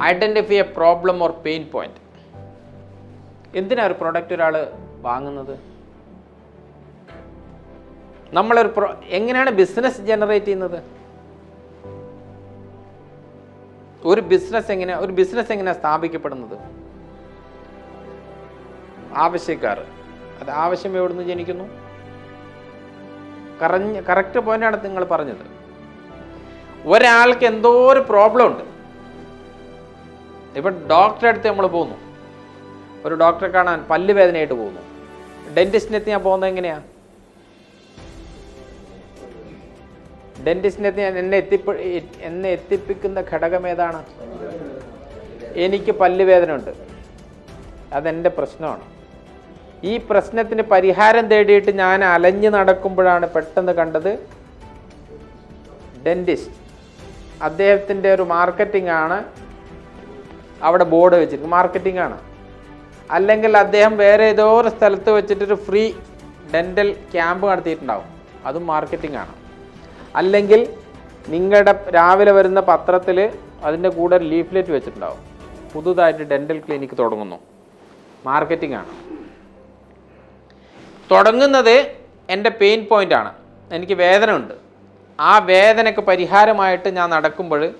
Identify a problem or pain point എന്തിനാണ് ഒരു product ഒരാൾ വാങ്ങുന്നത്? നമ്മളൊരു പ്രൊ എങ്ങനെയാണ് ബിസിനസ് ജനറേറ്റ് ചെയ്യുന്നത്? ഒരു ബിസിനസ് എങ്ങനെ ഒരു ബിസിനസ് എങ്ങനെയാണ് സ്ഥാപിക്കപ്പെടുന്നത്? ആവശ്യക്കാർ. അത് ആവശ്യം എവിടുന്ന് ജനിക്കുന്നു? കറഞ്ഞ് കറക്റ്റ് പോയിന്റാണ് നിങ്ങൾ പറഞ്ഞത്. ഒരാൾക്ക് എന്തോ ഒരു പ്രോബ്ലം ഉണ്ട്. ഇപ്പം ഡോക്ടറെ അടുത്ത് നമ്മൾ പോകുന്നു. ഒരു ഡോക്ടറെ കാണാൻ പല്ല് വേദനയായിട്ട് പോകുന്നു. ഡെന്റിസ്റ്റിനെ എത്തി ഞാൻ പോകുന്നത് എങ്ങനെയാ? എത്തി ഞാൻ എന്നെ എത്തിപ്പ എന്നെ എത്തിപ്പിക്കുന്ന ഘടകം ഏതാണ്? എനിക്ക് പല്ല് വേദന ഉണ്ട്. അതെന്റെ പ്രശ്നമാണ്. ഈ പ്രശ്നത്തിന് പരിഹാരം തേടിയിട്ട് ഞാൻ അലഞ്ഞു നടക്കുമ്പോഴാണ് പെട്ടെന്ന് കണ്ടത് ഡെന്റിസ്റ്റ്. അദ്ദേഹത്തിന്റെ ഒരു മാർക്കറ്റിംഗ് ആണ് അവിടെ ബോർഡ് വെച്ചിരിക്കും മാർക്കറ്റിംഗ് ആണ്. അല്ലെങ്കിൽ അദ്ദേഹം വേറെ ഏതോ ഒരു സ്ഥലത്ത് വെച്ചിട്ടൊരു ഫ്രീ ഡെന്റൽ ക്യാമ്പ് നടത്തിയിട്ടുണ്ടാവും. അതും മാർക്കറ്റിംഗ് ആണ്. അല്ലെങ്കിൽ നിങ്ങളുടെ രാവിലെ വരുന്ന പത്രത്തിൽ അതിന്റെ കൂടെ ഒരു ലീഫ്ലെറ്റ് വെച്ചിട്ടുണ്ടാവും. പുതുതായിട്ട് ഡെന്റൽ ക്ലിനിക്ക് തുടങ്ങുന്നു. മാർക്കറ്റിംഗ് ആണ്. തുടങ്ങുന്നത് എന്റെ പെയിൻ പോയിന്റ് ആണ്. എനിക്ക് വേദന ഉണ്ട് ആ വേദനയ്ക്ക് പരിഹാരമായിട്ട് ഞാൻ നടക്കുമ്പോൾ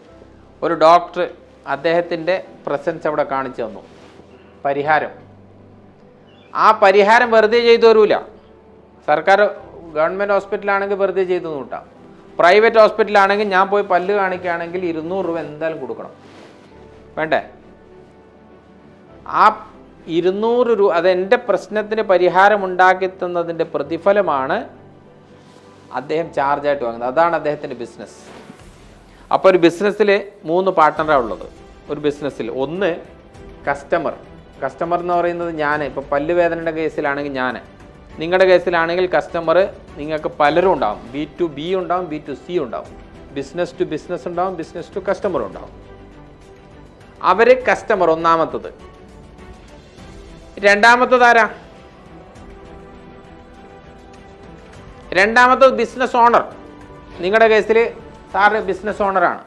ഒരു ഡോക്ടർ അദ്ദേഹത്തിന്റെ പ്രസൻസ് അവിടെ കാണിച്ചു തന്നു. പരിഹാരം. ആ പരിഹാരം വെറുതെ ചെയ്തു തരൂല. സർക്കാർ ഗവൺമെന്റ് ഹോസ്പിറ്റലാണെങ്കിൽ വെറുതെ ചെയ്തു കൂട്ടാം. പ്രൈവറ്റ് ഹോസ്പിറ്റലാണെങ്കിൽ ഞാൻ പോയി പല്ല് കാണിക്കുകയാണെങ്കിൽ ഇരുന്നൂറ് രൂപ എന്തായാലും കൊടുക്കണം. വേണ്ടേ? ആ ഇരുന്നൂറ് രൂപ അത് എന്റെ പ്രശ്നത്തിന് പരിഹാരം ഉണ്ടാക്കി തന്നതിന്റെ പ്രതിഫലമാണ് അദ്ദേഹം ചാർജായിട്ട് വാങ്ങുന്നത്. അതാണ് അദ്ദേഹത്തിന്റെ ബിസിനസ് അപ്പോൾ ഒരു ബിസിനസ്സിൽ മൂന്ന് പാർട്ട്ണറാണ് ഉള്ളത്. ഒരു ബിസിനസ്സിൽ ഒന്ന് കസ്റ്റമർ കസ്റ്റമർ എന്ന് പറയുന്നത് ഞാൻ ഇപ്പോൾ പല്ലുവേദനയുടെ കേസിലാണെങ്കിൽ ഞാൻ നിങ്ങളുടെ കേസിലാണെങ്കിൽ കസ്റ്റമർ നിങ്ങൾക്ക് പലരും ഉണ്ടാവും. ബി ടു ബി ഉണ്ടാവും ബി ടു സി ഉണ്ടാവും. ബിസിനസ് ടു ബിസിനസ് ഉണ്ടാവും ബിസിനസ് ടു കസ്റ്റമർ ഉണ്ടാവും. അവർ കസ്റ്റമർ ഒന്നാമത്തത്. രണ്ടാമത്തത് ആരാ? രണ്ടാമത്തത് ബിസിനസ് ഓണർ നിങ്ങളുടെ കേസിൽ സാറ് ബിസിനസ് ഓണറാണ്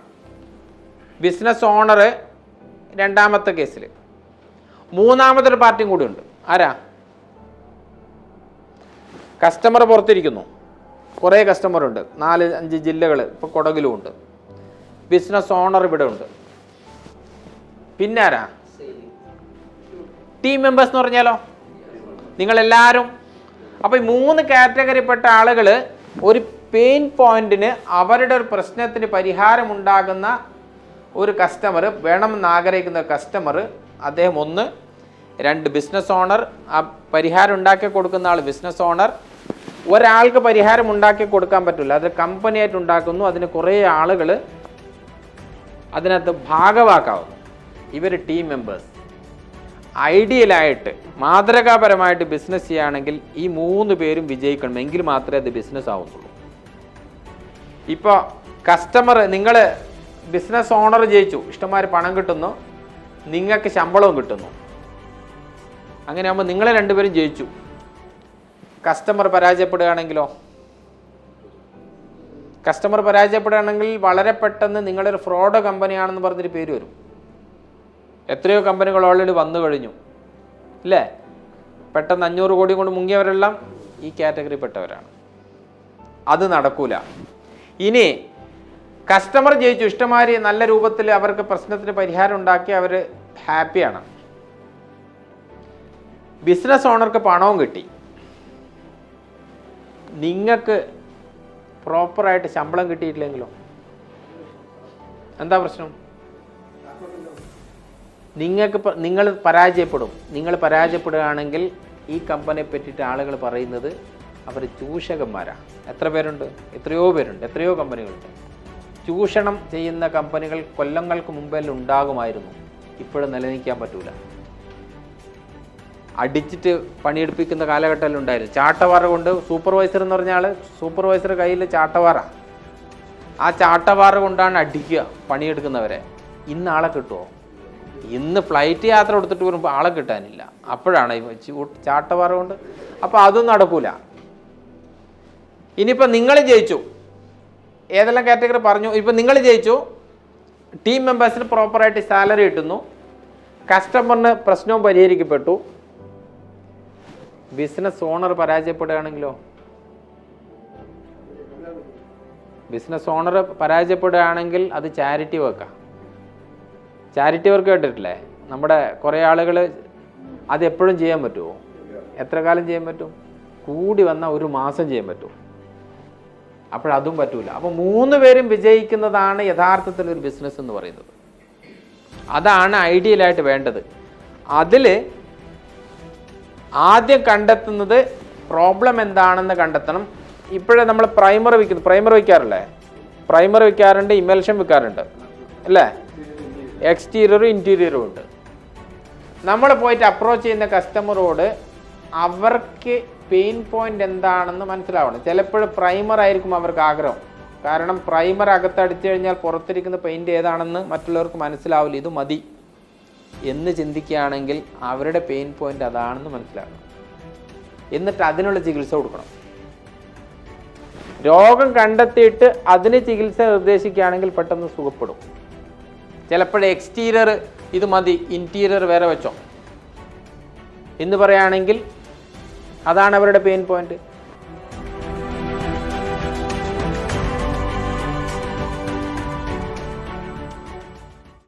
ബിസിനസ് ഓണർ രണ്ടാമത്തെ കേസിൽ മൂന്നാമതൊരു പാർട്ടിയും കൂടിയുണ്ട്. ഉണ്ട് ആരാ? കസ്റ്റമർ പുറത്തിരിക്കുന്നു. കുറേ കസ്റ്റമറുണ്ട് നാല് അഞ്ച് ജില്ലകൾ ഇപ്പോൾ കൊടകിലും ഉണ്ട്. ബിസിനസ് ഓണർ ഇവിടെ ഉണ്ട്. പിന്നെ ആരാ? ടീം മെമ്പേഴ്സ് എന്ന് പറഞ്ഞാലോ? നിങ്ങളെല്ലാവരും അപ്പോൾ ഈ മൂന്ന് കാറ്റഗറിപ്പെട്ട ആളുകൾ ഒരു പെയിൻ പോയിന്റിന് അവരുടെ ഒരു പ്രശ്നത്തിന് പരിഹാരമുണ്ടാകുന്ന ഒരു കസ്റ്റമർ വേണമെന്ന് ആഗ്രഹിക്കുന്ന കസ്റ്റമർ അദ്ദേഹം ഒന്ന്. രണ്ട് ബിസിനസ് ഓണർ ആ പരിഹാരം ഉണ്ടാക്കി കൊടുക്കുന്ന ആൾ ബിസിനസ് ഓണർ ഒരാൾക്ക് പരിഹാരം ഉണ്ടാക്കി കൊടുക്കാൻ പറ്റില്ല. അത് കമ്പനിയായിട്ട് ഉണ്ടാക്കുന്നു. അതിന് കുറേ ആളുകൾ അതിനകത്ത് ഭാഗവാക്കാവുന്നു. ഇവർ ടീം മെമ്പേഴ്സ് ഐഡിയലായിട്ട് മാതൃകാപരമായിട്ട് ബിസിനസ് ചെയ്യുകയാണെങ്കിൽ ഈ മൂന്ന് പേരും വിജയിക്കണം. എങ്കിൽ മാത്രമേ അത് ബിസിനസ് ആവുന്നുള്ളൂ ഇപ്പോൾ കസ്റ്റമർ നിങ്ങൾ ബിസിനസ് ഓണർ ജയിച്ചു. ഇഷ്ടംമാർ പണം കിട്ടുന്നു. നിങ്ങൾക്ക് ശമ്പളവും കിട്ടുന്നു. അങ്ങനെ ആകുമ്പോൾ നിങ്ങൾ രണ്ടുപേരും ജയിച്ചു. കസ്റ്റമർ പരാജയപ്പെടുകയാണെങ്കിലോ? കസ്റ്റമർ പരാജയപ്പെടുകയാണെങ്കിൽ വളരെ പെട്ടെന്ന് നിങ്ങളൊരു ഫ്രോഡ് കമ്പനിയാണെന്ന് പറഞ്ഞൊരു പേര് വരും. എത്രയോ കമ്പനികൾ ഓൾറെഡി വന്നു കഴിഞ്ഞു. ഇല്ലേ? പെട്ടെന്ന് അഞ്ഞൂറ് കോടി കൊണ്ട് മുങ്ങിയവരെല്ലാം ഈ കാറ്റഗറിപ്പെട്ടവരാണ് അത് നടക്കൂല. ഇനി കസ്റ്റമർ ജയിച്ചു. ഇഷ്ടമാതിരി നല്ല രൂപത്തിൽ അവർക്ക് പ്രശ്നത്തിന് പരിഹാരം ഉണ്ടാക്കി അവർ ഹാപ്പിയാണ് ബിസിനസ് ഓണർക്ക് പണവും കിട്ടി. നിങ്ങൾക്ക് പ്രോപ്പറായിട്ട് ശമ്പളം കിട്ടിയിട്ടില്ലെങ്കിലോ? എന്താ പ്രശ്നം? നിങ്ങൾക്ക് നിങ്ങൾ പരാജയപ്പെടും. നിങ്ങൾ പരാജയപ്പെടുകയാണെങ്കിൽ ഈ കമ്പനിയെ പറ്റിയിട്ട് ആളുകൾ പറയുന്നത് അവർ ചൂഷകന്മാരാണ്. എത്ര പേരുണ്ട്? എത്രയോ പേരുണ്ട്. എത്രയോ കമ്പനികളുണ്ട് ചൂഷണം ചെയ്യുന്ന കമ്പനികൾ കൊല്ലങ്ങൾക്ക് മുമ്പേ ഉണ്ടാകുമായിരുന്നു. ഇപ്പോഴും നിലനിൽക്കാൻ പറ്റൂല. അടിച്ചിട്ട് പണിയെടുപ്പിക്കുന്ന കാലഘട്ടത്തിൽ ഉണ്ടായിരുന്നു ചാട്ടവാറ കൊണ്ട് സൂപ്പർവൈസർ എന്ന് പറഞ്ഞാൽ സൂപ്പർവൈസർ കയ്യിൽ ചാട്ടവാറ. ആ ചാട്ടവാറ കൊണ്ടാണ് അടിക്കുക പണിയെടുക്കുന്നവരെ. ഇന്നാളെ കിട്ടുമോ ഇന്ന് ഫ്ലൈറ്റ് യാത്ര കൊടുത്തിട്ട് വരുമ്പോൾ ആളെ കിട്ടാനില്ല. അപ്പോഴാണ് ചാട്ടവാറ കൊണ്ട്. അപ്പോൾ അതും നടക്കൂല. ഇനിയിപ്പോൾ നിങ്ങൾ ജയിച്ചു. ഏതെല്ലാം കാറ്റഗറി പറഞ്ഞു? ഇപ്പം നിങ്ങൾ ജയിച്ചു. ടീം മെമ്പേഴ്സിന് പ്രോപ്പറായിട്ട് സാലറി കിട്ടുന്നു. കസ്റ്റമറിന് പ്രശ്നവും പരിഹരിക്കപ്പെട്ടു. ബിസിനസ് ഓണർ പരാജയപ്പെടുകയാണെങ്കിലോ? ബിസിനസ് ഓണർ പരാജയപ്പെടുകയാണെങ്കിൽ അത് ചാരിറ്റി വർക്കാണ് ചാരിറ്റി വർക്ക് കേട്ടിട്ടില്ലേ? നമ്മുടെ കുറേ ആളുകൾ അത് എപ്പോഴും ചെയ്യാൻ പറ്റുമോ? എത്ര കാലം ചെയ്യാൻ പറ്റും? കൂടി വന്നാൽ ഒരു മാസം ചെയ്യാൻ പറ്റും അപ്പോഴതും പറ്റൂല. അപ്പോൾ മൂന്ന് പേരും വിജയിക്കുന്നതാണ് യഥാർത്ഥത്തിൽ ഒരു ബിസിനസ് എന്ന് പറയുന്നത്. അതാണ് ഐഡിയലായിട്ട് വേണ്ടത്. അതിൽ ആദ്യം കണ്ടെത്തുന്നത് പ്രോബ്ലം എന്താണെന്ന് കണ്ടെത്തണം. ഇപ്പോഴേ നമ്മൾ പ്രൈമർ വയ്ക്കുന്നു. പ്രൈമർ വയ്ക്കാറില്ലേ? പ്രൈമർ വയ്ക്കാറുണ്ട് ഇമൽഷൻ വെക്കാറുണ്ട് അല്ലേ? എക്സ്റ്റീരിയറും ഇന്റീരിയറും ഉണ്ട്. നമ്മൾ പോയിട്ട് അപ്രോച്ച് ചെയ്യുന്ന കസ്റ്റമറോട് അവർക്ക് പെയിൻ പോയിന്റ് എന്താണെന്ന് മനസ്സിലാവണം. ചിലപ്പോൾ പ്രൈമർ ആയിരിക്കും അവർക്ക് ആഗ്രഹം. കാരണം പ്രൈമർ അകത്തടിച്ചു കഴിഞ്ഞാൽ പുറത്തിരിക്കുന്ന പെയിന്റ് ഏതാണെന്ന് മറ്റുള്ളവർക്ക് മനസ്സിലാവില്ല. ഇത് മതി എന്ന് ചിന്തിക്കുകയാണെങ്കിൽ അവരുടെ പെയിൻ പോയിന്റ് അതാണെന്ന് മനസ്സിലാക്കണം. എന്നിട്ട് അതിനുള്ള ചികിത്സ കൊടുക്കണം. രോഗം കണ്ടെത്തിയിട്ട് അതിന് ചികിത്സ നിർദ്ദേശിക്കുകയാണെങ്കിൽ പെട്ടെന്ന് സുഖപ്പെടും. ചിലപ്പോൾ എക്സ്റ്റീരിയർ ഇത് മതി ഇന്റീരിയർ വേറെ വെച്ചോ. എന്ന് പറയുകയാണെങ്കിൽ അതാണ് അവരുടെ പെയിൻ പോയിന്റ്